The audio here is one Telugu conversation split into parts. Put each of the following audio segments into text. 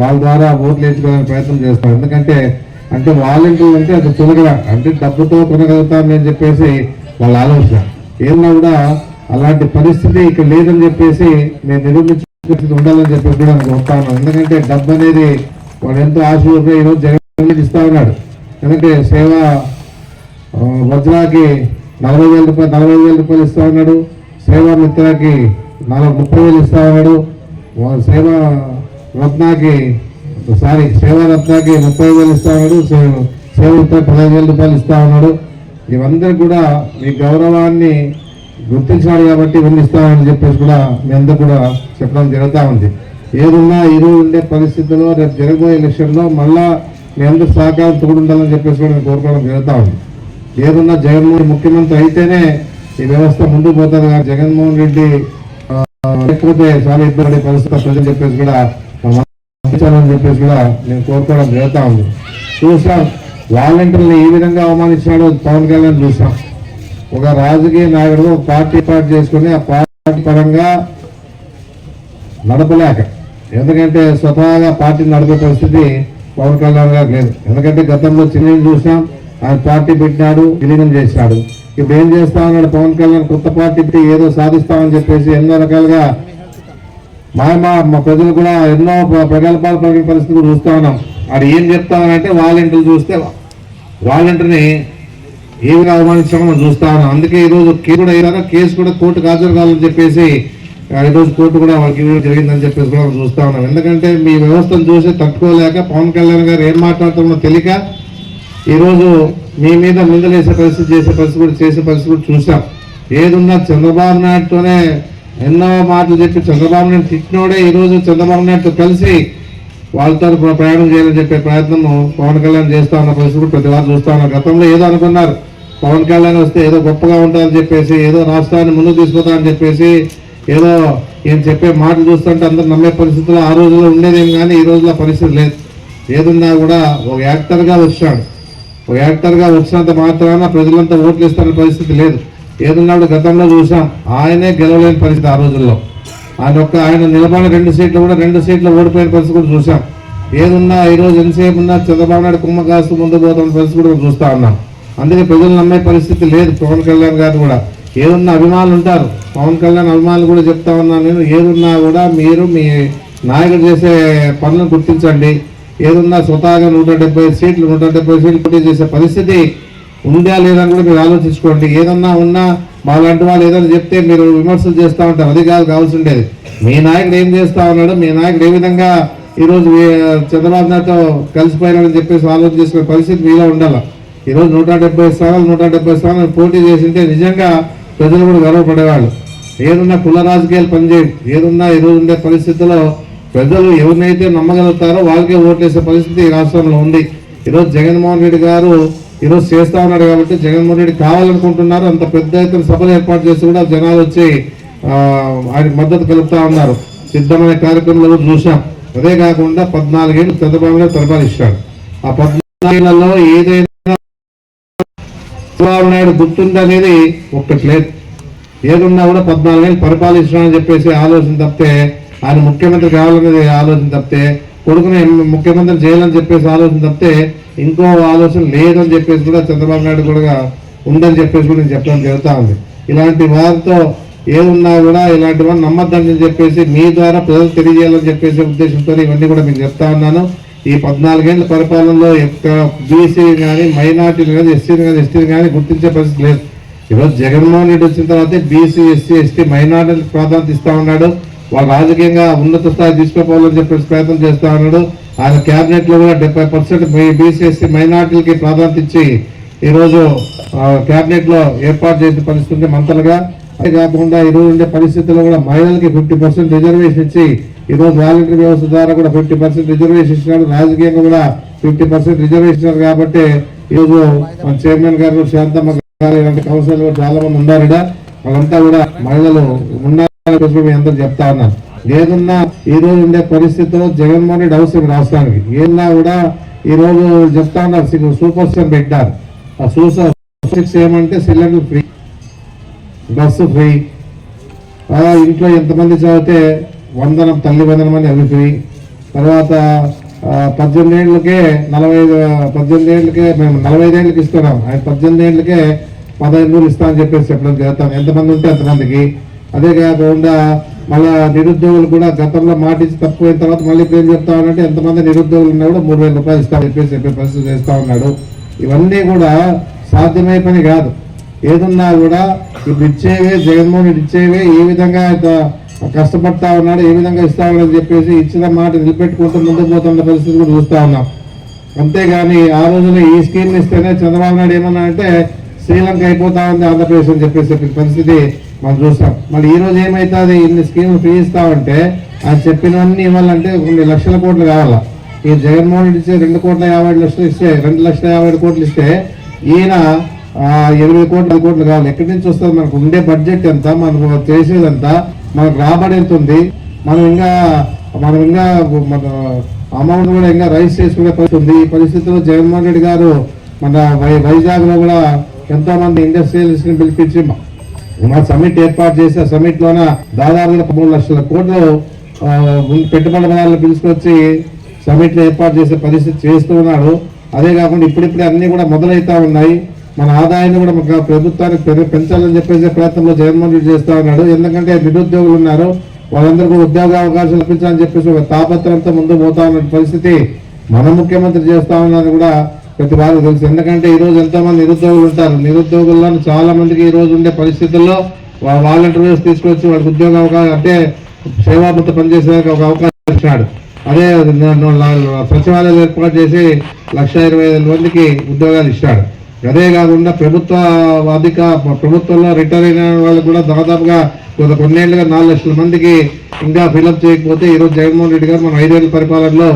వాళ్ళ ద్వారా ఓట్లు వేయించుకోవడానికి ప్రయత్నం చేస్తాం. ఎందుకంటే అంటే వాలంటీర్లు అంటే అది చులకన అంటే డబ్బుతో కొనగలుగుతామని అని చెప్పేసి వాళ్ళ ఆలోచన. ఏమన్నా కూడా అలాంటి పరిస్థితి ఇక్కడ లేదని చెప్పేసి నేను నిరూపించి ఉండాలని చెప్పి కూడా నేను వస్తాను ఎందుకంటే డబ్బు అనేది వాడు ఎంతో ఆశ ఈరోజు జగన్ ఇస్తా ఉన్నాడు. ఎందుకంటే సేవ వజ్రాకి నలభై వేల రూపాయలు నలభై వేల రూపాయలు ఇస్తా ఉన్నాడు. సేవా మిత్రాకి నలభై ముప్పై వేలు ఇస్తా ఉన్నాడు. సేవా రత్నాకి సారీ సేవా రత్నాకి ముప్పై వేలు ఇస్తా ఉన్నాడు సేవ మిత్ర పదహైదు వేల రూపాయలు ఇస్తా ఉన్నాడు. ఇవందరూ కూడా మీ గౌరవాన్ని గుర్తించాడు కాబట్టి ఇవన్నీ ఇస్తామని చెప్పేసి కూడా మీ అందరూ కూడా చెప్పడం జరుగుతూ ఉంది. ఏదున్నా ఈరోజు ఉండే పరిస్థితుల్లో రేపు జరగబోయే ఎలక్షన్లో మళ్ళా మీ అందరూ సహకారం తోడుండాలని చెప్పేసి కూడా నేను కోరుకోవడం జరుగుతూ ఉంది. ఏదున్నా జగన్మోహన్ ముఖ్యమంత్రి అయితేనే ఈ వ్యవస్థ ముందుకు పోతుంది. కానీ జగన్మోహన్ రెడ్డి లేకపోతే చాలా ఇబ్బంది పడే పరిస్థితి ప్రజలు చెప్పేసి కూడా మనం చెప్పేసి కూడా నేను కోరుకోవడం జరుగుతూ ఉంది. చూసాం వాలంటీర్ని ఏ విధంగా అవమానించాడో పవన్ కళ్యాణ్ చూసాం ఒక రాజకీయ నాయకుడు ఒక పార్టీ చేసుకుని ఆ పార్టీ పరంగా నడపలేక ఎందుకంటే స్వతహాగా పార్టీ నడిపే పరిస్థితి పవన్ కళ్యాణ్ గారు లేదు. ఎందుకంటే గతంలో చిన్న చూసాం ఆయన పార్టీ పెట్టినాడు విలీనం చేసినాడు. ఇప్పుడు ఏం చేస్తా ఉన్నాడు పవన్ కళ్యాణ్? కొత్త పార్టీ పెట్టి ఏదో సాధిస్తామని చెప్పేసి ఎన్నో రకాలుగా మా మా మా ప్రజలు కూడా ఎన్నో ప్ర- ప్రగల్భాలు పలికిన పరిస్థితులు చూస్తూ ఉన్నాం. అది ఏం చెప్తామనంటే వాలంటీర్లు చూస్తే వాలంటీర్ని ఏ విధంగా అవమానించడం మనం చూస్తా ఉన్నాం. అందుకే ఈరోజు కేసు కూడా అయ్యారో. కేసు కూడా కోర్టుకు హాజరు కావాలని చెప్పేసి ఈరోజు కోర్టు కూడా వాళ్ళకి జరిగిందని చెప్పేసి కూడా మనం చూస్తా ఉన్నాం. ఎందుకంటే మీ వ్యవస్థను చూసి తట్టుకోలేక పవన్ కళ్యాణ్ గారు ఏం మాట్లాడుతున్నా తెలియక ఈరోజు మీ మీద నిందలేసే పరిస్థితి చేసే పరిస్థితి కూడా చేసే పరిస్థితి కూడా చూసాం ఏదున్నా చంద్రబాబు నాయుడుతోనే ఎన్నో మాటలు చెప్పి చంద్రబాబు నాయుడు తిట్టినోడే ఈరోజు చంద్రబాబు నాయుడుతో కలిసి వాళ్ళతో ప్ర- ప్రయాణం చేయాలని చెప్పే ప్రయత్నము పవన్ కళ్యాణ్ చేస్తా ఉన్న పరిస్థితి ప్రతి వారు చూస్తా ఉన్నారు. గతంలో ఏదో అనుకున్నారు పవన్ కళ్యాణ్ వస్తే ఏదో గొప్పగా ఉంటుందని చెప్పేసి ఏదో రాష్ట్రాన్ని ముందుకు తీసుకుపోతామని చెప్పేసి ఏదో ఈయన చెప్పే మాటలు చూస్తుంటే అందరు నమ్మే పరిస్థితుల్లో ఆ రోజుల్లో ఉండేదేం కానీ ఈ రోజుల్లో పరిస్థితి లేదు. ఏదున్నా కూడా ఒక యాక్టర్గా వచ్చాడు ఒక యాక్టర్గా వచ్చినంత మాత్రాన ప్రజలంతా ఓట్లు ఇస్తున్న పరిస్థితి లేదు. ఏదున్నాడు గతంలో చూసాం ఆయనే గెలవలేని పరిస్థితి ఆ రోజుల్లో. ఆయన ఒక్క ఆయన నిలబడిన రెండు సీట్లు కూడా రెండు సీట్లు ఓడిపోయిన పరిస్థితి కూడా చూసాం ఏదున్నా ఈ రోజు ఎంతసేపు ఉన్నా చంద్రబాబు నాయుడు కుమ్మ ముందు పోతున్న పరిస్థితి కూడా చూస్తా ఉన్నాం. అందుకే ప్రజలు నమ్మే పరిస్థితి లేదు పవన్ కళ్యాణ్ గారు కూడా. ఏదున్న అభిమానులు ఉంటారు. పవన్ కళ్యాణ్ అభిమానులు కూడా చెప్తా ఉన్నాను నేను ఏదున్నా కూడా మీరు మీ నాయకుడు చేసే పనులను గుర్తించండి. ఏదున్నా స్వతహాగా నూట డెబ్బై సీట్లు నూట డెబ్బై సీట్లు పోటీ చేసే పరిస్థితి ఉందా లేదా కూడా మీరు ఆలోచించుకోండి. ఏదన్నా ఉన్నా మాలాంటి వాళ్ళు ఏదైనా చెప్తే మీరు విమర్శలు చేస్తూ ఉంటారు. అది కాదు కావాల్సి ఉండేది. మీ నాయకుడు ఏం చేస్తా ఉన్నాడు? మీ నాయకుడు ఏ విధంగా ఈరోజు చంద్రబాబు నాయుడుతో కలిసిపోయినాడని చెప్పేసి ఆలోచన చేసుకునే పరిస్థితి మీలో ఉండాలి? ఈరోజు నూట డెబ్బై స్థానాలు నూట డెబ్బై స్థానాలు పోటీ చేసింటే నిజంగా ప్రజలు కూడా గర్వపడేవాళ్ళు. ఏదున్నా కుల రాజకీయాలు పనిచేయండి ఏదున్నా ఈరోజు ఉండే పరిస్థితుల్లో ప్రజలు ఎవరినైతే నమ్మగలుగుతారో వాళ్ళకే ఓట్లేసే పరిస్థితి ఈ రాష్ట్రంలో ఉంది. ఈరోజు జగన్మోహన్ రెడ్డి గారు ఈరోజు చేస్తా ఉన్నాడు కాబట్టి జగన్మోహన్ రెడ్డి కావాలనుకుంటున్నారు. అంత పెద్ద ఎత్తున సభలు ఏర్పాటు చేసి కూడా జనాలు వచ్చి ఆ, మద్దతు కలుపుతా ఉన్నారు. సిద్ధమైన కార్యక్రమంలో చూసాం అదే కాకుండా పద్నాలుగేళ్ళు చంద్రబాబు నాయుడు పరిపాలిస్తాడు ఆ పద్నాలుగేళ్ళలో ఏదైనా చంద్రబాబు నాయుడు గుర్తుందా అనేది ఒక్కటి లేదు. ఏదున్నా కూడా పద్నాలుగేళ్ళు అని చెప్పేసి ఆలోచన తప్పితే ఆయన ముఖ్యమంత్రి కావాలనేది ఆలోచన తప్పితే కొడుకుని ముఖ్యమంత్రి చేయాలని చెప్పేసి ఆలోచన తప్పితే ఇంకో ఆలోచన లేదని చెప్పేసి కూడా చంద్రబాబు నాయుడు కూడా ఉందని చెప్పేసి కూడా నేను చెప్పడం జరుగుతూ ఉంది. ఇలాంటి వారితో ఏమున్నా కూడా ఇలాంటి వారిని నమ్మద్దని చెప్పేసి మీ ద్వారా ప్రజలు తెలియజేయాలని చెప్పేసి ఉద్దేశంతో ఇవన్నీ కూడా మీకు చెప్తా ఉన్నాను. ఈ పద్నాలుగేళ్ళ పరిపాలనలో బీసీ కానీ మైనార్టీలు కానీ ఎస్సీలు కానీ ఎస్టీలు కానీ గుర్తించే పరిస్థితి లేదు. ఈరోజు జగన్మోహన్ రెడ్డి వచ్చిన తర్వాత బీసీ ఎస్సీ ఎస్టీ మైనార్టీలకు ప్రాధాన్యత ఇస్తూ ఉన్నాడు. వాళ్ళు రాజకీయంగా ఉన్నత స్థాయి తీసుకుపోవాలని చెప్పేసి ప్రయత్నం చేస్తా ఉన్నాడు. ఆయన కేబినెట్లో కూడా డెబ్బై పర్సెంట్ బీసీఎస్సీ మైనార్టీలకి ప్రాధాన్యత ఇచ్చి ఈరోజు కేబినెట్లో ఏర్పాటు చేసిన పరిస్థితి మంత్రులుగా. అదే కాకుండా ఈరోజు ఉండే పరిస్థితుల్లో కూడా మహిళలకి ఫిఫ్టీ పర్సెంట్ రిజర్వేషన్ ఇచ్చి ఈరోజు వాలంటీర్ వ్యవస్థ ద్వారా కూడా ఫిఫ్టీ పర్సెంట్ రిజర్వేషన్ ఇచ్చినాడు. రాజకీయంగా కూడా ఫిఫ్టీ పర్సెంట్ రిజర్వేషన్ ఇచ్చినారు కాబట్టి ఈరోజు మన చైర్మన్ గారు శాంతమ్మ గారు ఇలాంటి కౌన్సిలర్ చాలా మంది ఉన్నారు వాళ్ళంతా కూడా మహిళలు ఉన్నారు. చెప్పి మీ అందరూ చెప్తా ఉన్నాను ఏదన్నా ఈ రోజు ఉండే పరిస్థితుల్లో జగన్మోహన్ రెడ్డి అవసరం రాష్ట్రానికి. ఏదన్నా కూడా ఈ రోజు చెప్తా ఉన్నారు. సూపర్ స్టార్ పెట్టారు. ఆ సూపర్ సిక్స్ ఏమంటే సిలిండర్ ఫ్రీ. Bus free. ఇంట్లో ఎంతమంది చదివితే వందనం తల్లి వందనం అని అవి ఫ్రీ. తర్వాత పద్దెనిమిది ఏళ్ళకే నలభై ఐదు పద్దెనిమిది ఏళ్ళకే మేము నలభై ఐదు ఏళ్ళకి ఇస్తున్నాం. ఆయన పద్దెనిమిది ఏళ్ళకే పదహైదు వేలు ఇస్తామని చెప్పేసి చెప్పడం జరుగుతాం ఎంతమంది ఉంటే అంతమందికి. అదే కాకుండా మళ్ళా నిరుద్యోగులు కూడా గతంలో మాట ఇచ్చి తక్కువైన తర్వాత మళ్ళీ ఇప్పుడు ఏం చెప్తా ఉన్నాడు ఎంతమంది నిరుద్యోగులు ఉన్నా కూడా మూడు వేల రూపాయలు ఇస్తామని చెప్పేసి చెప్పే పరిస్థితి చేస్తా ఉన్నాడు. ఇవన్నీ కూడా సాధ్యమయ్యే పని కాదు. ఏదున్నా కూడా ఇప్పుడు ఇచ్చేవే జగన్మోహన్ రెడ్డి ఇచ్చేవే ఏ విధంగా కష్టపడతా ఉన్నాడు ఏ విధంగా ఇస్తా ఉన్నాడని చెప్పేసి ఇచ్చిన మాట నిలబెట్టుకుంటూ ముందుకు పోతున్న పరిస్థితి కూడా చూస్తా ఉన్నాం. అంతేగాని ఆ రోజున ఈ స్కీమ్ ఇస్తేనే చంద్రబాబు నాయుడు ఏమన్నా అంటే శ్రీలంక అయిపోతా ఉంది ఆంధ్రప్రదేశ్ అని చెప్పేసి చెప్పిన పరిస్థితి మనం చూస్తాం. మళ్ళీ ఈ రోజు ఏమైతుంది? ఇన్ని స్కీములు ఫ్రీ ఇస్తామంటే అది చెప్పినవన్నీ ఇవ్వాలంటే కొన్ని లక్షల కోట్లు కావాలా. ఈ జగన్మోహన్ రెడ్డి ఇచ్చే రెండు కోట్ల యాభై లక్షలు ఇస్తే రెండు లక్షల యాభై కోట్లు ఇస్తే ఈయన ఇరవై ఎనిమిది కోట్లు పది కోట్లు కావాలి. ఎక్కడి నుంచి వస్తుంది? మనకు ఉండే బడ్జెట్ ఎంత? మనకు చేసేదంతా మనకు రాబడి ఎంత ఉంది? మనం ఇంకా మనం ఇంకా మన అమౌంట్ కూడా ఇంకా రైస్ చేసుకునే పరిస్థితి ఉంది. ఈ పరిస్థితిలో జగన్మోహన్ రెడ్డి గారు మన వై- వైజాగ్లో కూడా ఎంతోమంది ఇండస్ట్రియలిస్ట్ని పిలిపించి మా సమిట్ ఏర్పాటు చేసి ఆ సమ్మిట్లోన దాదాపు మూడు లక్షల కోట్లు పెట్టుబడిదారులు పిలుచుకొచ్చి సమ్మిట్లు ఏర్పాటు చేసే పరిస్థితి చేస్తూ ఉన్నాడు. అదే కాకుండా ఇప్పుడిప్పుడే అన్నీ కూడా మొదలవుతూ ఉన్నాయి. మన ఆదాయాన్ని కూడా మన ప్రభుత్వానికి పెంచాలని చెప్పేసి ప్రయత్నంలో జగన్మోహన్ రెడ్డి చేస్తూ ఉన్నాడు. ఎందుకంటే నిరుద్యోగులు ఉన్నారు. వాళ్ళందరికీ ఉద్యోగ అవకాశాలు కల్పించాలని చెప్పేసి ఒక తాపత్రంతో ముందు పోతా ఉన్న పరిస్థితి మన ముఖ్యమంత్రి చేస్తా ఉన్నది కూడా ప్రతి బాధ తెలుసు. ఎందుకంటే ఈరోజు ఎంతోమంది నిరుద్యోగులు ఉంటారు. నిరుద్యోగుల్లో చాలా మందికి ఈరోజు ఉండే పరిస్థితుల్లో వాలంటీర్స్ తీసుకొచ్చి వాళ్ళకి ఉద్యోగ అవకాశం అంటే సేవాభృత పనిచేసేందుకు ఒక అవకాశం ఇచ్చినాడు. అదే సచివాలయాలు ఏర్పాటు చేసి లక్ష ఇరవై ఐదు మందికి ఉద్యోగాలు ఇచ్చాడు అదే కాకుండా ప్రభుత్వ అధిక ప్రభుత్వంలో రిటైర్ అయిన వాళ్ళు కూడా దాదాపుగా గత కొన్నేళ్ళుగా నాలుగు లక్షల మందికి ఇంకా ఫిలప్ చేయకపోతే ఈరోజు జగన్మోహన్ రెడ్డి గారు మన ఐదేళ్ళ పరిపాలనలో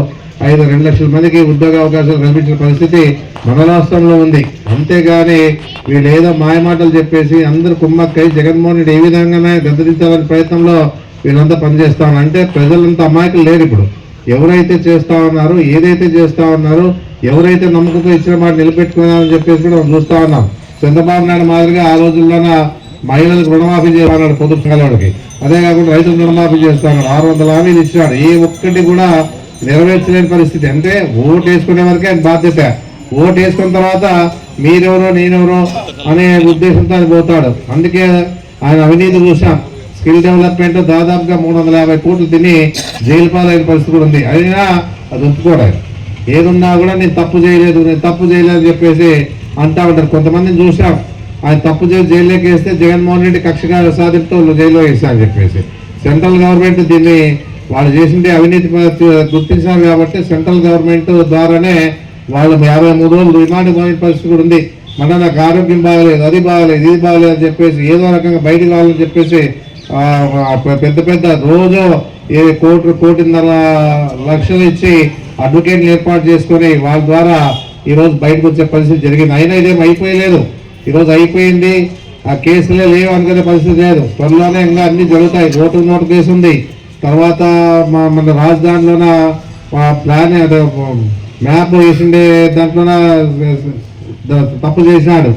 ఐదు రెండు లక్షల మందికి ఉద్యోగ అవకాశాలు కల్పించిన పరిస్థితి మన రాష్ట్రంలో ఉంది. అంతేగాని వీళ్ళు ఏదో మాయమాటలు చెప్పేసి అందరు కుమ్మక్కై జగన్మోహన్ రెడ్డి ఏ విధంగానే గద్దరించాలనే ప్రయత్నంలో వీళ్ళంతా పనిచేస్తా. అంటే ప్రజలంతా అమాయకులు లేరు ఇప్పుడు. ఎవరైతే చేస్తా ఉన్నారో ఏదైతే చేస్తా ఉన్నారో ఎవరైతే నమ్మకంతో ఇచ్చిన మాట నిలబెట్టుకున్నారని చెప్పేసి కూడా మనం చూస్తా ఉన్నాం. చంద్రబాబు నాయుడు మాదిరిగా ఆ రోజుల్లోన మహిళలకు రుణమాఫీ చేస్తున్నాడు పొదుపు కాలవాడికి అదే కాకుండా రైతులకు రుణమాఫీ చేస్తున్నాడు ఆరు వందల హామీలు ఇచ్చినాడు ఏ ఒక్కటి కూడా నెరవేర్చలేని పరిస్థితి. అంటే ఓటు వేసుకునే వరకే ఆయన బాధ్యత. ఓటు వేసుకున్న తర్వాత మీరెవరో నేనెవరో అనే ఉద్దేశంతో ఆయన పోతాడు. అందుకే ఆయన అవినీతి చూసాం స్కిల్ డెవలప్మెంట్ దాదాపుగా మూడు వందల యాభై కోట్లు తిని జైలు పాలైన పరిస్థితి కూడా ఉంది. అయినా అది ఒప్పుకోవడం ఏదున్నా కూడా నేను తప్పు చేయలేదు నేను తప్పు చేయలేదు అని చెప్పేసి అంటా ఉంటారు. కొంతమందిని చూసాం ఆయన తప్పు చేసి జైల్లోకి వేస్తే జగన్మోహన్ రెడ్డి కక్షగా సాధింపుతో జైల్లో వేసా అని చెప్పేసి. సెంట్రల్ గవర్నమెంట్ దీన్ని వాళ్ళు చేసింది అవినీతి ప- గుర్తించారు కాబట్టి సెంట్రల్ గవర్నమెంట్ ద్వారానే వాళ్ళు యాభై మూడు రోజులు రిమాండ్ పోయిన పరిస్థితి కూడా ఉంది. మన నాకు ఆరోగ్యం బాగలేదు అది బాగలేదు ఇది బాగలేదు అని చెప్పేసి ఏదో రకంగా బయటికి రావాలని చెప్పేసి పెద్ద పెద్ద రోజు ఏ కోటి కోటిన్నర లక్షలు ఇచ్చి అడ్వకేట్లు ఏర్పాటు చేసుకొని వాళ్ళ ద్వారా ఈరోజు బయటకు వచ్చే పరిస్థితి జరిగింది. అయినా ఇదేం అయిపోయలేదు. ఈరోజు అయిపోయింది. ఆ కేసులే లేవు అనుకునే పరిస్థితి లేదు. త్వరలోనే ఇంకా అన్ని జరుగుతాయి. ఓటు నోటు కేసు ఉంది. తర్వాత మా మన రాజధానిలోన ప్లాన్ మ్యాప్ వేసిండే దాంట్లోన తప్పు చేసినాడు.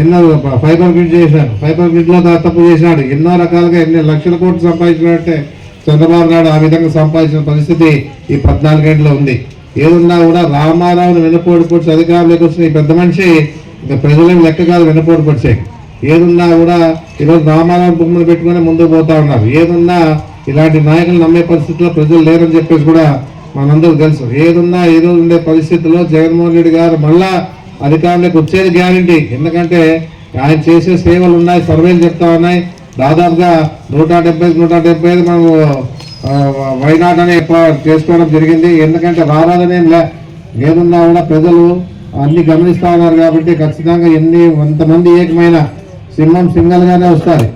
ఎన్నో ఫైబర్ గ్రిడ్ చేశాడు. ఫైబర్ గ్రిడ్లో తప్పు చేసినాడు. ఎన్నో రకాలుగా ఎన్ని లక్షల కోట్లు సంపాదించినట్టే చంద్రబాబు నాయుడు ఆ విధంగా సంపాదించిన పరిస్థితి ఈ పద్నాలుగేళ్ళలో ఉంది. ఏదున్నా కూడా రామారావుని వెనుపోటు పొడిచి అధికారంలోకి వచ్చిన ఈ పెద్ద మనిషి ఇంకా ప్రజలను లెక్క కాదు వెనుపోటు ఏదున్నా కూడా ఈరోజు రామారావు బొమ్మలు పెట్టుకుని ముందుకు పోతా ఉన్నారు. ఏదున్నా ఇలాంటి నాయకులు నమ్మే పరిస్థితిలో ప్రజలు లేరని చెప్పేసి కూడా మనందరూ తెలుసు. ఏదున్నా ఏదో ఉండే పరిస్థితుల్లో జగన్మోహన్ రెడ్డి గారు మళ్ళా అధికారంలోకి వచ్చేది గ్యారంటీ. ఎందుకంటే ఆయన చేసే సేవలు ఉన్నాయి సర్వేలు చెప్తా ఉన్నాయి. దాదాపుగా నూట డెబ్బై నూట డెబ్బై ఐదు మనము ఆ, వైనాట్ అనే చేసుకోవడం జరిగింది. ఎందుకంటే రారాదనేం లే ఏదున్నా కూడా ప్రజలు అన్ని గమనిస్తూ ఉన్నారు కాబట్టి ఖచ్చితంగా ఎన్ని కొంతమంది ఏకమైన సింహం సింగల్గానే వస్తారు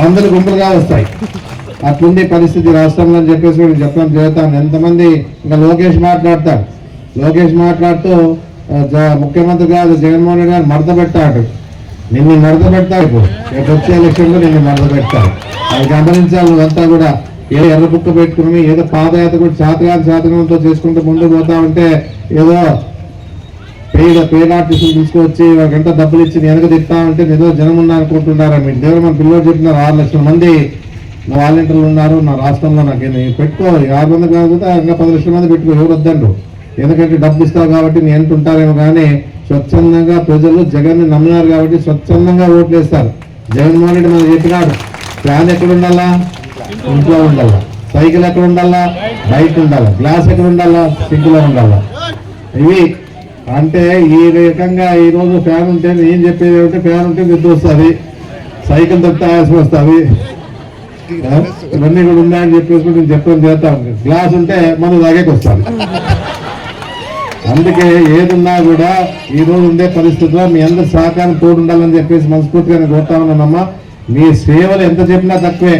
పందులు గుంపులుగా వస్తాయి. అట్లుంది పరిస్థితి రాష్ట్రంలో అని చెప్పేసి కూడా చెప్పడం జరుగుతాను ఎంతమంది ఇంకా లోకేష్ మాట్లాడతాడు. లోకేష్ మాట్లాడుతూ జ- ముఖ్యమంత్రి గారు జగన్మోహన్ రెడ్డి గారు మడత పెట్టాడు. నిన్ను మడత పెడతాడు ఇప్పుడు. రేపు వచ్చే ఎలక్షన్లో నిన్ను మడత పెడతాడు. అది గమనించాలి నువ్వంతా కూడా. ఏదో ఎర్ర బుక్క పెట్టుకుని ఏదో పాదయాత్ర కూడా శాతగా శాతకంతో చేసుకుంటూ ముందు పోతా ఉంటే ఏదో పేద పేద ఆర్టిస్టులు తీసుకొచ్చి వాళ్ళకి ఎంత డబ్బులు ఇచ్చి వెనక తిప్పుతా ఉంటే ఏదో జనం ఉన్నారనుకుంటున్నారా మీరు దేవుడు మన పిల్లలు చెప్పినారు ఆరు లక్షల మంది నా వాలంటీర్లు ఉన్నారు నా రాష్ట్రంలో నాకు నేను పెట్టుకో ఆరు మంది కాకపోతే ఇంకా పది లక్షల మంది పెట్టుకో ఎవరు వద్దండు? ఎందుకంటే డబ్బు ఇస్తావు కాబట్టి నేను ఎంటుంటారేమో కానీ స్వచ్ఛందంగా ప్రజలు జగన్ నమ్మినారు కాబట్టి స్వచ్ఛందంగా ఓట్లు వేస్తారు. జగన్మోహన్ రెడ్డి మనం చెప్పినాడు ఫ్యాన్ ఎక్కడ ఉండాలా? ఇంట్లో ఉండాలా. సైకిల్ ఎక్కడ ఉండాలా? బయట ఉండాలా. గ్లాస్ ఎక్కడ ఉండాలా? సిగ్గులో ఉండాలా. ఇవి అంటే ఈ రకంగా ఈ రోజు ఫ్యాన్ ఉంటే ఏం చెప్పేది ఏమంటే ఫ్యాన్ ఉంటే నిద్ర వస్తుంది. సైకిల్ తప్పితే ఆయాసం వస్తుంది. ఇవన్నీ కూడా ఉన్నాయని చెప్పేసి నేను చెప్పడం చేస్తాను గ్లాస్ ఉంటే మనం తాగేకి వస్తాను అందుకే ఏదున్నా కూడా ఈ రోజు ఉండే పరిస్థితిలో మీ అందరి సహకారం తోడు ఉండాలని చెప్పేసి మనస్ఫూర్తిగా నేను కోరుతా ఉన్నానమ్మా. మీ సేవలు ఎంత చెప్పినా తక్కువే.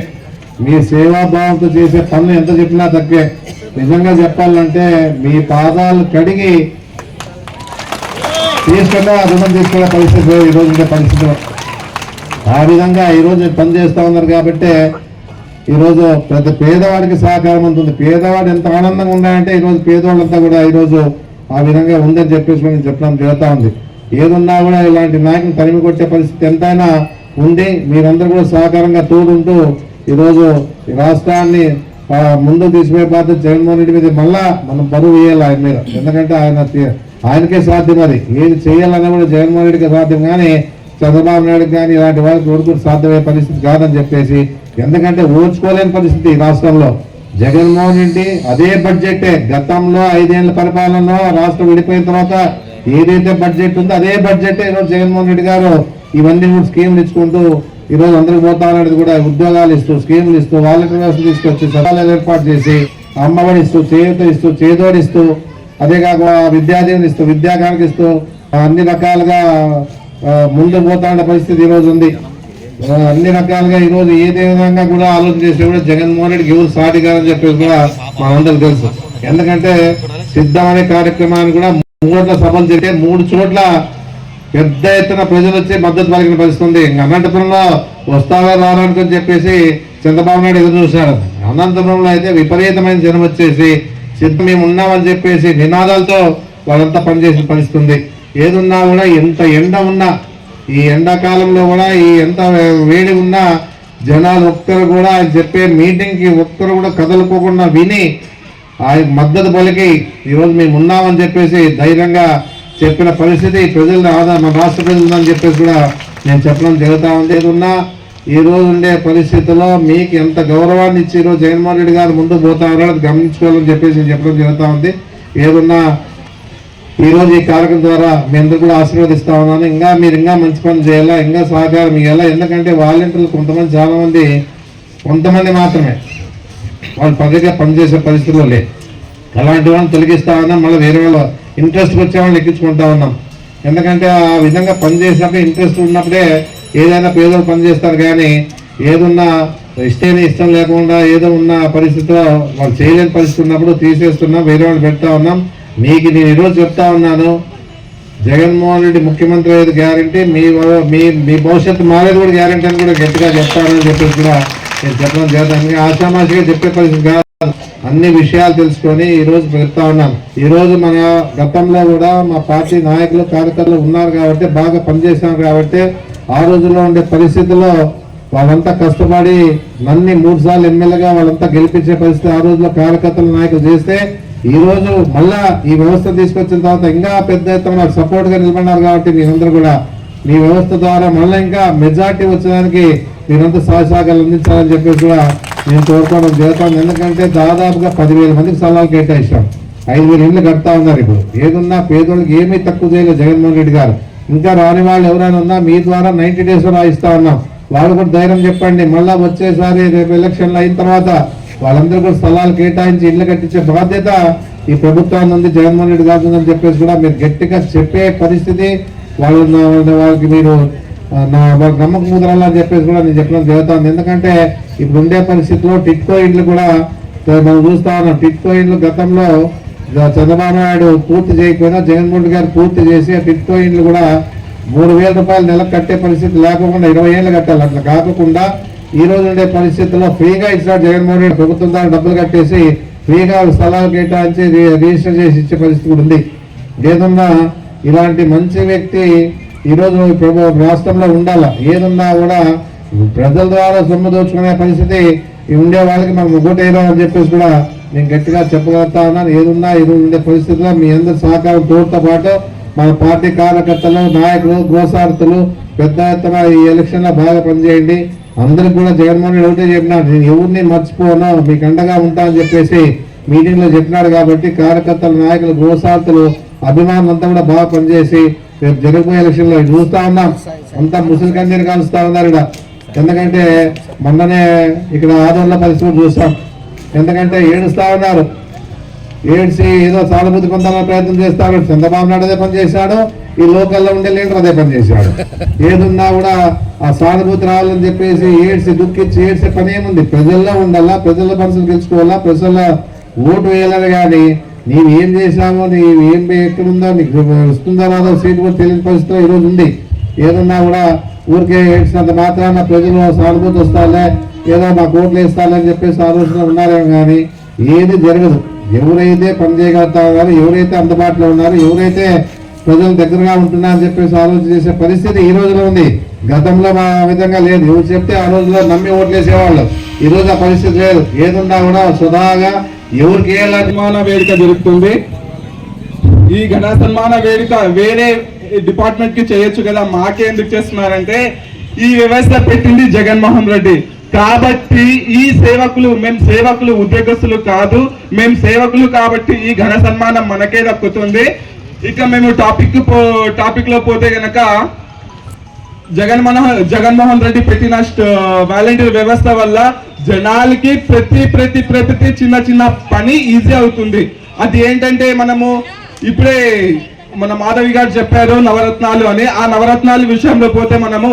మీ సేవాభావంతో చేసే పనులు ఎంత చెప్పినా తక్కువే. నిజంగా చెప్పాలంటే మీ పాదాలు కడిగి తీసుకునే రుణం తీసుకునే పరిస్థితి ఈ రోజు ఉండే పరిస్థితి ఆ విధంగా ఈరోజు పని చేస్తా ఉన్నారు కాబట్టి ఈ రోజు పెద్ద పేదవాడికి సహకారం ఉంటుంది పేదవాడు ఎంత ఆనందంగా ఉన్నాయంటే ఈరోజు పేదవాళ్ళంతా కూడా ఈ రోజు ఆ విధంగా ఉందని చెప్పేసి మేము చెప్పడం జరుగుతూ ఉంది. ఏదున్నా కూడా ఇలాంటి నాయకులు తరిమి కొట్టే పరిస్థితి ఎంతైనా ఉంది. మీరందరూ కూడా సహకారంగా తోడుంటూ ఈరోజు రాష్ట్రాన్ని ముందు తీసుకునే బాధ్యత జగన్మోహన్ రెడ్డి మీద మళ్ళా మనం బరువు వేయాలి ఆయన మీద. ఎందుకంటే ఆయన ఆయనకే సాధ్యం అది. ఏది చేయాలన్నా కూడా జగన్మోహన్ రెడ్డికి సాధ్యం కానీ చంద్రబాబు నాయుడు కానీ ఇలాంటి వాళ్ళకి కొడుకు సాధ్యమయ్యే పరిస్థితి కాదని చెప్పేసి ఎందుకంటే ఓర్చుకోలేని పరిస్థితి ఈ రాష్ట్రంలో. జగన్మోహన్ రెడ్డి అదే బడ్జెటే. గతంలో ఐదేళ్ళ పరిపాలనలో రాష్ట్రం విడిపోయిన తర్వాత ఏదైతే బడ్జెట్ ఉందో అదే బడ్జెటే ఈరోజు జగన్మోహన్ రెడ్డి గారు ఇవన్నీ కూడా స్కీములు ఇచ్చుకుంటూ ఈరోజు అందరికి పోతా అనేది కూడా ఉద్యోగాలు ఇస్తూ స్కీములు ఇస్తూ వాలంటీర్ వ్యవస్థ తీసుకొచ్చి సభలు ఏర్పాటు చేసి అమ్మఒడి ఇస్తూ చేయూత ఇస్తూ చేదోడిస్తూ అదే కాక విద్యాదీవుని ఇస్తూ విద్యాకానికి ఇస్తూ అన్ని రకాలుగా ముందు ముందుకు పోతా పరిస్థితి ఈరోజు ఉంది. అన్ని రకాలుగా ఈ రోజు ఏదే విధంగా కూడా ఆలోచన చేస్తే కూడా జగన్మోహన్ రెడ్డికి ఎవరు సాధికారని చెప్పేసి కూడా మనందరికి తెలుసు. ఎందుకంటే సిద్ధం అనే కార్యక్రమాన్ని కూడా మూడు సభలు జరిగితే మూడు చోట్ల పెద్ద ఎత్తున ప్రజలు వచ్చి మద్దతు పలికిన పరిస్థితి ఉంది. అనంతపురంలో వస్తావా రావడానికి చెప్పేసి చంద్రబాబు నాయుడు ఎదురు చూశారు. అనంతపురంలో అయితే విపరీతమైన జనం వచ్చేసి సిద్ధం మేము ఉన్నామని చెప్పేసి నినాదాలతో వాళ్ళంతా పనిచేసిన పరిస్థితి ఉంది ఏదున్నా కూడా ఎంత ఎండ ఉన్నా ఈ ఎండాకాలంలో కూడా ఈ ఎంత వేడి ఉన్నా జనాలు ఒక్కరు కూడా ఆయన చెప్పే మీటింగ్కి ఒక్కరు కూడా కదలుకోకుండా విని ఆయన మద్దతు పలికి ఈరోజు మేము ఉన్నామని చెప్పేసి ధైర్యంగా చెప్పిన పరిస్థితి. ప్రజల ఆదా మన రాష్ట్ర ప్రజలు ఉందని చెప్పేసి కూడా నేను చెప్పడం జరుగుతూ ఉంది. ఏదున్నా ఈ రోజు ఉండే పరిస్థితుల్లో మీకు ఎంత గౌరవాన్ని ఇచ్చి ఈరోజు జగన్మోహన్ రెడ్డి గారు ముందు పోతారో అది గమనించుకోవాలని చెప్పేసి నేను చెప్పడం జరుగుతూ ఉంది. ఏదున్నా ఈరోజు ఈ కార్యక్రమం ద్వారా మీ అందరూ కూడా ఆశీర్వదిస్తా ఉన్నాను. ఇంకా మీరు ఇంకా మంచి పని చేయాలా? ఇంకా సహకారం ఇవ్వాలా? ఎందుకంటే వాలంటీర్లు కొంతమంది చాలామంది కొంతమంది మాత్రమే. వాళ్ళు పదవిగా పనిచేసే పరిస్థితుల్లో లేదు అలాంటి వాళ్ళని తొలగిస్తా ఉన్నాం. మళ్ళీ వేరే వాళ్ళు ఇంట్రెస్ట్ వచ్చే వాళ్ళని ఎక్కించుకుంటా ఉన్నాం. ఎందుకంటే ఆ విధంగా పనిచేసినప్పుడు ఇంట్రెస్ట్ ఉన్నప్పుడే ఏదైనా పేదలు పనిచేస్తారు కానీ ఏదున్నా ఇష్టమైన ఇష్టం లేకుండా ఏదో ఉన్న పరిస్థితిలో వాళ్ళు చేయలేని పరిస్థితి ఉన్నప్పుడు తీసేస్తున్నాం వేరే వాళ్ళు పెడతా ఉన్నాం. మీకు నేను ఈరోజు చెప్తా ఉన్నాను జగన్మోహన్ రెడ్డి ముఖ్యమంత్రి అయ్యేది గ్యారంటీ మీ మీ మీ భవిష్యత్తు మారేది కూడా గ్యారంటీ అని కూడా గట్టిగా చెప్తానని చెప్పేసి కూడా నేను చెప్పడం చేద్దాం ఆశామాషిగా చెప్పే పరిస్థితి కాదు. అన్ని విషయాలు తెలుసుకొని ఈరోజు చెప్తా ఉన్నాం ఈరోజు మన గతంలో కూడా మా పార్టీ నాయకులు కార్యకర్తలు ఉన్నారు కాబట్టి బాగా పనిచేశారు కాబట్టి ఆ రోజుల్లో ఉండే పరిస్థితుల్లో వాళ్ళంతా కష్టపడి నన్ని మూడుసార్లు ఎమ్మెల్యేగా వాళ్ళంతా గెలిపించే పరిస్థితి ఆ రోజుల్లో కార్యకర్తల నాయకులు చేస్తే ఈ రోజు మళ్ళా ఈ వ్యవస్థ తీసుకొచ్చిన తర్వాత ఇంకా పెద్ద ఎత్తున నాకు సపోర్ట్గా నిలబడినారు కాబట్టి మీరందరూ కూడా మీ వ్యవస్థ ద్వారా మళ్ళీ ఇంకా మెజార్టీ వచ్చేదానికి మీరంతా సహసాగాలు అందించాలని చెప్పేసి కూడా నేను కోరుకోవడం జరుగుతాను ఎందుకంటే దాదాపుగా పదివేల మందికి స్థలాలు కేటాయించాం. ఐదు వేల ఇళ్ళు కడతా ఉన్నారు ఇప్పుడు. ఏదున్నా పేదోళ్ళకి ఏమీ తక్కువ చేయలేదు జగన్మోహన్ రెడ్డి గారు. ఇంకా రాని వాళ్ళు ఎవరైనా ఉన్నా మీ ద్వారా నైన్టీ డేస్లో రాయిస్తా ఉన్నాం. వాళ్ళు కూడా ధైర్యం చెప్పండి. మళ్ళా వచ్చేసారి రేపు ఎలక్షన్లు అయిన తర్వాత వాళ్ళందరూ కూడా స్థలాలు కేటాయించి ఇల్లు కట్టించే బాధ్యత ఈ ప్రభుత్వాన్ని ఉంది జగన్మోహన్ రెడ్డి గారు ఉందని చెప్పేసి కూడా మీరు గట్టిగా చెప్పే పరిస్థితి వాళ్ళు వాళ్ళకి మీరు నా వాళ్ళకి నమ్మకం కుదరాలని చెప్పేసి కూడా నేను చెప్పడం జరుగుతుంది. ఎందుకంటే ఇప్పుడు ఉండే పరిస్థితిలో టిట్కో ఇండ్లు కూడా మనం చూస్తా ఉన్నాం. టిట్కో ఇండ్లు గతంలో చంద్రబాబు నాయుడు పూర్తి చేయకపోయినా జగన్మోహన్ గారు పూర్తి చేసి ఆ టిట్కో ఇండ్లు కూడా మూడు వేల రూపాయలు నెలకు కట్టే పరిస్థితి లేకుండా ఇరవై ఏళ్ళు కట్టాలి. అట్లా కాకుండా ఈ రోజు ఉండే పరిస్థితుల్లో ఫ్రీగా ఇచ్చినాడు జగన్మోహన్ రెడ్డి ప్రభుత్వం ద్వారా డబ్బులు కట్టేసి ఫ్రీగా స్థలాలు కేటాయించి రి- రిజిస్టర్ చేసి ఇచ్చే పరిస్థితి కూడా ఉంది. ఏదన్నా ఇలాంటి మంచి వ్యక్తి ఈరోజు ప్రభు రాష్ట్రంలో ఉండాల? ఏదున్నా కూడా ప్రజల ద్వారా సొమ్ము దోచుకునే పరిస్థితి ఉండే వాళ్ళకి మనం ఒకటేదో అని చెప్పేసి కూడా నేను గట్టిగా చెప్పగలుగుతా ఉన్నాను. ఏదున్నా ఇది ఉండే పరిస్థితుల్లో మీ అందరి సహకారం తోడుతో పాటు మన పార్టీ కార్యకర్తలు నాయకులు గోసార్థులు పెద్ద ఎత్తున ఈ ఎలక్షన్లో బాగా పనిచేయండి. అందరికి కూడా జగన్మోహన్ రెడ్డి ఒకటే చెప్పినాడు. నేను ఎవరిని మర్చిపోను మీకు అండగా ఉంటా అని చెప్పేసి మీటింగ్లో చెప్పినాడు కాబట్టి కార్యకర్తలు నాయకులు గోసార్థులు అభిమానులంతా కూడా బాగా పనిచేసి రేపు జరగబోయే ఎలక్షన్లో చూస్తూ చూస్తా ఉన్నాం. అంతా ముసలి కందిని కలుస్తా ఉన్నారు ఇక్కడ. ఎందుకంటే మొన్ననే ఇక్కడ ఆదరణ పరిస్థితులు చూస్తాం ఎందుకంటే ఏడుస్తా ఉన్నారు. ఏడ్చి ఏదో సానుభూతి పొందాలని ప్రయత్నం చేస్తాడు. చంద్రబాబు నాయుడు అదే పని చేశాడు. ఈ లోకల్లో ఉండే లీడర్ అదే పని చేశాడు. ఏదున్నా కూడా ఆ సానుభూతి రావాలని చెప్పేసి ఏడ్చి దుఃఖించి ఏడ్చే పని ఏముంది ప్రజల్లో ఉండాలా? ప్రజల మనసులు గెలుచుకోవాలా? ప్రజల్లో ఓటు వేయాలని కానీ నీవు ఏం చేశామో నీవు ఏం ఎక్కడుందో నీకు వస్తుందో రాదో సీట్ కూడా తెలియని పరిస్థితిలో ఈరోజు ఉంది. ఏదన్నా కూడా ఊరికే ఏడ్చినంత మాత్రాన ప్రజలు సానుభూతి వస్తాలే ఏదో మాకు ఓట్లు వేస్తానని చెప్పేసి ఆలోచన ఉన్నారేమో కానీ ఏది జరగదు. ఎవరైతే పని చేయగలుగుతా ఎవరైతే అందుబాటులో ఉన్నారో ఎవరైతే ప్రజల దగ్గరగా ఉంటున్నారని చెప్పేసి ఆలోచన చేసే పరిస్థితి ఈ రోజులో ఉంది. గతంలో మా విధంగా లేదు. ఎవరు చెప్తే ఆ రోజులో నమ్మి ఓట్లు వేసేవాళ్ళు ఈ ఆ పరిస్థితి లేదు. ఏదున్నా కూడా సుధాగా ఎవరికి ఏ సన్మాన వేదిక జరుగుతుంది ఈ ఘన సన్మాన వేదిక వేరే డిపార్ట్మెంట్కి చేయొచ్చు కదా. మాకే ఎందుకు చేస్తున్నారంటే ఈ వ్యవస్థ పెట్టింది జగన్మోహన్ రెడ్డి. కాబట్టి ఈ సేవకులు మేము సేవకులు ఉద్యోగస్తులు కాదు. మేము సేవకులు కాబట్టి ఈ ఘన సన్మానం మనకే దక్కుతుంది. ఇక మేము టాపిక్ టాపిక్లో పోతే గనక జగన్మోహన్ జగన్మోహన్ రెడ్డి పెట్టిన వాలంటీర్ వ్యవస్థ వల్ల జనాలకి ప్రతి ప్రతి ప్రతి చిన్న చిన్న పని ఈజీ అవుతుంది. అది ఏంటంటే మనము ఇప్పుడే మన మాధవి గారు చెప్పారు నవరత్నాలు అని. ఆ నవరత్నాలు విషయంలో పోతే మనము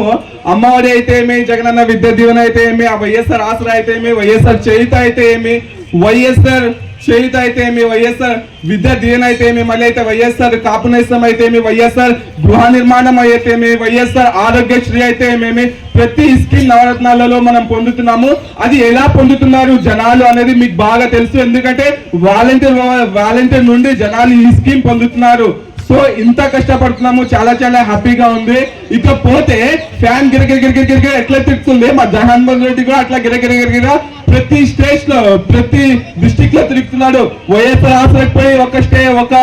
అమ్మఒడి అయితే ఏమి జగనన్న విద్య దీవెన అయితే ఏమి ఆ వైఎస్ఆర్ ఆసరా అయితే ఏమి వైఎస్ఆర్ చేయుత అయితే ఏమి వైఎస్ఆర్ చేయుత అయితే ఏమి వైఎస్ఆర్ విద్య దీవెన అయితే ఏమి మళ్ళీ అయితే వైఎస్ఆర్ కాపునేశం అయితే ఏమి వైఎస్ఆర్ గృహ నిర్మాణం అయితే ఏమి వైఎస్ఆర్ ఆరోగ్యశ్రీ అయితే ఏమేమి ప్రతి స్కీమ్ నవరత్నాలలో మనం పొందుతున్నాము. అది ఎలా పొందుతున్నారు జనాలు అనేది మీకు బాగా తెలుసు. ఎందుకంటే వాలంటీర్ వాలంటీర్ నుండి జనాలు ఈ స్కీమ్ పొందుతున్నారు. సో ఇంత కష్టపడుతున్నాము చాలా చాలా హ్యాపీగా ఉంది. ఇకపోతే ఫ్యాన్ గిరగిర ఎట్లా తిరుగుతుంది? మా జగన్మోహన్ రెడ్డి కూడా అట్లా గిరగిర ప్రతి స్టేట్లో ప్రతి డిస్టిక్లో తిరుగుతున్నాడు. వైఎస్ఆర్ ఆసరకు పోయి ఒక స్టే ఒక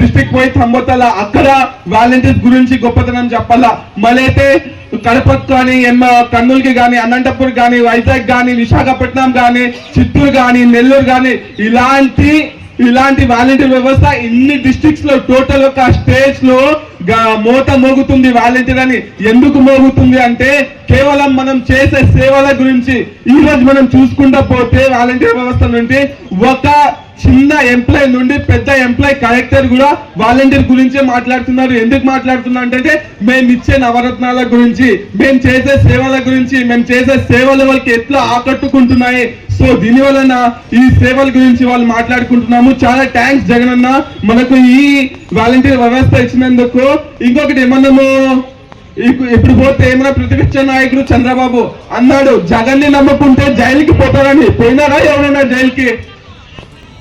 డిస్టిక్ పోయి తంబోతల అక్కడ వాలంటీర్స్ గురించి గొప్పతనం చెప్పాలా? మళ్ళీ అయితే కడపకు కానీ ఎమ్మ కర్నూలుకి కానీ అనంతపూర్ కానీ వైజాగ్ కానీ విశాఖపట్నం కానీ చిత్తూరు కానీ నెల్లూరు కానీ ఇలాంటి ఇలాంటి వాలంటీర్ వ్యవస్థ ఇన్ని డిస్ట్రిక్ట్స్లో టోటల్ ఒక స్టేట్స్లో గా- మోత మోగుతుంది వాలంటీర్ అని. ఎందుకు మోగుతుంది అంటే కేవలం మనం చేసే సేవల గురించి ఈ రోజు మనం చూసుకుంటా పోతే వాలంటీర్ వ్యవస్థ నుండి ఒక చిన్న ఎంప్లాయ్ నుండి పెద్ద ఎంప్లాయ్ కలెక్టర్ కూడా వాలంటీర్ గురించే మాట్లాడుతున్నారు. ఎందుకు మాట్లాడుతున్నారు అంటే మేము ఇచ్చే నవరత్నాల గురించి మేము చేసే సేవల గురించి మేము చేసే సేవలు వాళ్ళకి ఎట్లా ఆకట్టుకుంటున్నాయి సో దీని వలన ఈ సేవల గురించి వాళ్ళు మాట్లాడుకుంటున్నాము. చాలా థ్యాంక్స్ జగన్ అన్న మనకు ఈ వాలంటీర్ వ్యవస్థ ఇచ్చినందుకు. ఇంకొకటి మనము ఇప్పుడు పోతే ఏమైనా ప్రతిపక్ష నాయకుడు చంద్రబాబు అన్నాడు జగన్ని నమ్ముకుంటే జైలుకి పోతారని. పోయినారా ఎవరైనా జైలుకి?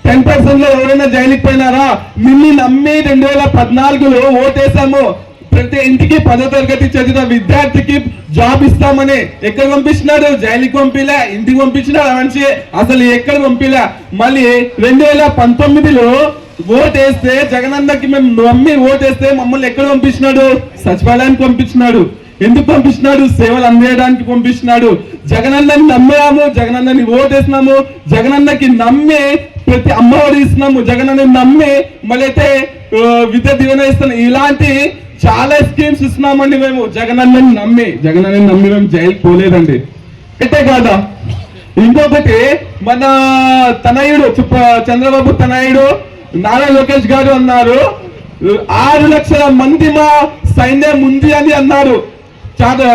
టెన్ పర్సెంట్లో ఎవరైనా జైలుకి పోయినారా? నిన్ను నమ్మి రెండు వేల పద్నాలుగులో ఓటేసాము ప్రతి ఇంటికి పదో తరగతి చదివిన విద్యార్థికి జాబ్ ఇస్తామని ఎక్కడ పంపించినాడు? జైలుకి పంపిలా ఇంటికి పంపించినాడు ఆ మనిషి అసలు ఎక్కడ పంపిలే? మళ్ళీ రెండు వేల పంతొమ్మిదిలో ఓటేస్తే జగనన్నకి మేము నమ్మి ఓటేస్తే మమ్మల్ని ఎక్కడ పంపించినాడు? సచివాలయానికి పంపించినాడు. ఎందుకు పంపించినాడు? సేవలు అందేయడానికి పంపించినాడు. జగనన్నని నమ్మాము జగనన్నని ఓటేసినాము జగనన్నకి నమ్మి ప్రతి అమ్మఒడి ఇస్తున్నాము జగనన్నని నమ్మి మళ్ళీ అయితే విద్య దీవెన ఇస్తున్నాం ఇలాంటి చాలా స్కీమ్స్ ఇస్తున్నామండి మేము. జగనన్నని నమ్మి జగనన్నని నమ్మి మేము జైలుకి పోలేదండి. అంటే కాదా ఇంకొకటి మన తనయుడు చుప్ప- చంద్రబాబు తనయుడు నారా లోకేష్ గారు అన్నారు. ఆరు లక్షల మంది మా సైన్యం ఉంది అని అన్నారు. చాలా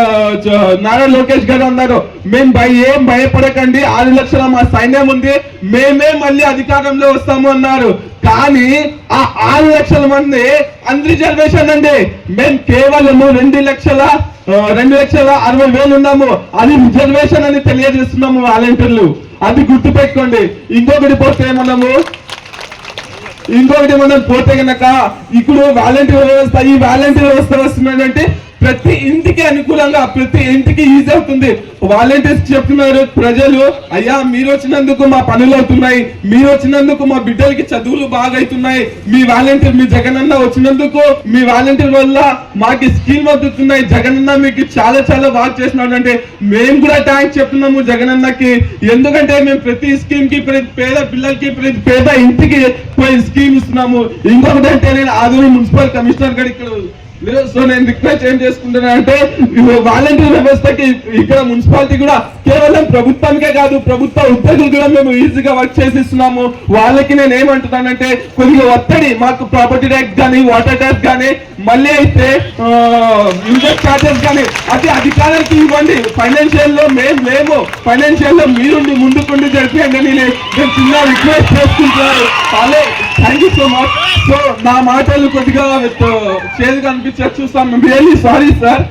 నారా లోకేష్ గారు అన్నారు. మేము భయ ఏం భయపడకండి. ఆరు లక్షల మా సైన్యం ఉంది. మేమే మళ్ళీ అధికారంలో వస్తాము అన్నారు. కానీ ఆ ఆరు లక్షల మంది అన్రిజర్వేషన్ అండి. మేము కేవలము రెండు లక్షల రెండు లక్షల అరవై వేలు ఉన్నాము. అది రిజర్వేషన్ అని తెలియజేస్తున్నాము వాలంటీర్లు. అది గుర్తుపెట్టుకోండి. ఇంకొకటి పోతే మనము ఇంకొకటి మనం పోతే గనక ఇప్పుడు వాలంటీర్ వ్యవస్థ ఈ వాలంటీర్ వ్యవస్థ వస్తుందంటే ప్రతి ఇంటికి అనుకూలంగా ప్రతి ఇంటికి ఈజీ అవుతుంది. వాలంటీర్స్ చెప్తున్నారు ప్రజలు అయ్యా మీరు వచ్చినందుకు మా పనులు అవుతున్నాయి. మీరు వచ్చినందుకు మా బిడ్డలకి చదువులు బాగైతున్నాయి. మీ వాలంటీర్ మీ జగనన్న వచ్చినందుకు మీ వాలంటీర్ వల్ల మాకు స్కీమ్ అందుతున్నాయి. జగనన్న మీకు చాలా చాలా బాగా చేస్తున్నాడు అంటే మేము కూడా థ్యాంక్స్ చెప్తున్నాము జగనన్నకి. ఎందుకంటే మేము ప్రతి స్కీమ్కి ప్రతి పేద పిల్లలకి ప్రతి పేద ఇంటికి పోయి స్కీమ్ ఇస్తున్నాము. ఇంకొకటి అంటే నేను ఆదూరు మున్సిపల్ కమిషనర్ గారు ఇక్కడ మీరు సో నేను రిక్వెస్ట్ ఏం చేసుకుంటున్నా అంటే వాలంటీర్ వ్యవస్థకి ఇక్కడ మున్సిపాలిటీ కూడా కేవలం ప్రభుత్వానికే కాదు ప్రభుత్వ ఉద్యోగులు కూడా మేము ఈజీగా వర్క్ చేసిస్తున్నాము. వాళ్ళకి నేను ఏమంటున్నానంటే కొద్దిగా ఒత్తిడి మాకు ప్రాపర్టీ ట్యాక్స్ కానీ వాటర్ ట్యాక్స్ కానీ మళ్ళీ అయితే యూజర్ చార్జెస్ కానీ అది అధికారులకి ఇవ్వండి. ఫైనాన్షియల్లో మేము లేము ఫైనాన్షియల్లో మీరుండి ముందుకుండి జరిపేయండి నేను నేను చిన్న రిక్వెస్ట్ చేసుకుంటున్నాను. అలే thank you so much so నా మాటలు కొద్దిగా చేదుగా అనిపించారు. చూస్తాం. Really sorry sir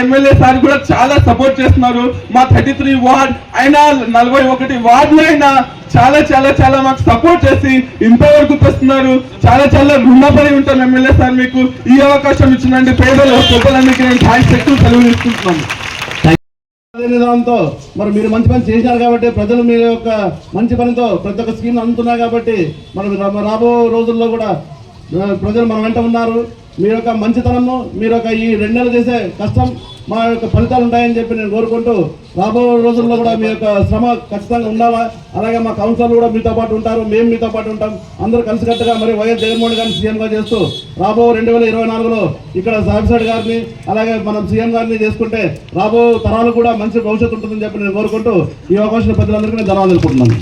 MLA sir కూడా చాలా సపోర్ట్ చేస్తున్నారు. మా థర్టీ త్రీ వార్డ్ అయినా నలభై ఒకటి వార్డులో అయినా చాలా చాలా చాలా మాకు సపోర్ట్ చేసి ఇంతవరకు తెస్తున్నారు చాలా చాలా రుణపడి ఉంటాను ఎమ్మెల్యే సార్ మీకు. ఈ అవకాశం ఇచ్చినండి పేదలు పెద్దలందరికీ నేను థ్యాంక్స్ ఎక్కువ సెలవు తీసుకుంటున్నాను దాంతో మరి మీరు మంచి పని చేశారు కాబట్టి ప్రజలు మీ యొక్క మంచి పనితో ప్రతి ఒక్క స్కీమ్ అందుతున్నారు కాబట్టి మనం రాబో రోజుల్లో కూడా ప్రజలు మన వెంట ఉన్నారు. మీ యొక్క మంచితనము మీ యొక్క ఈ రెండు నెలలు చేసే కష్టం మా యొక్క ఫలితాలు ఉంటాయని చెప్పి నేను కోరుకుంటూ రాబో రోజుల్లో కూడా మీ యొక్క శ్రమ ఖచ్చితంగా ఉండాలా? అలాగే మా కౌన్సిలర్లు కూడా మీతో పాటు ఉంటారు మేము మీతో పాటు ఉంటాం. అందరూ కలిసికట్టుగా మరి వైఎస్ జగన్మోహన్ గారిని సీఎంగా చేస్తూ రాబో రెండు వేల ఇరవై నాలుగులో ఇక్కడ సాహిబ్ గారిని అలాగే మనం సీఎం గారిని చేసుకుంటే రాబో తరాలు కూడా మంచి భవిష్యత్తు ఉంటుందని చెప్పి నేను కోరుకుంటూ ఈ అవకాశం ప్రజలందరికీ నేను ధన్యవాదాలు తెలుపుకుంటున్నాను.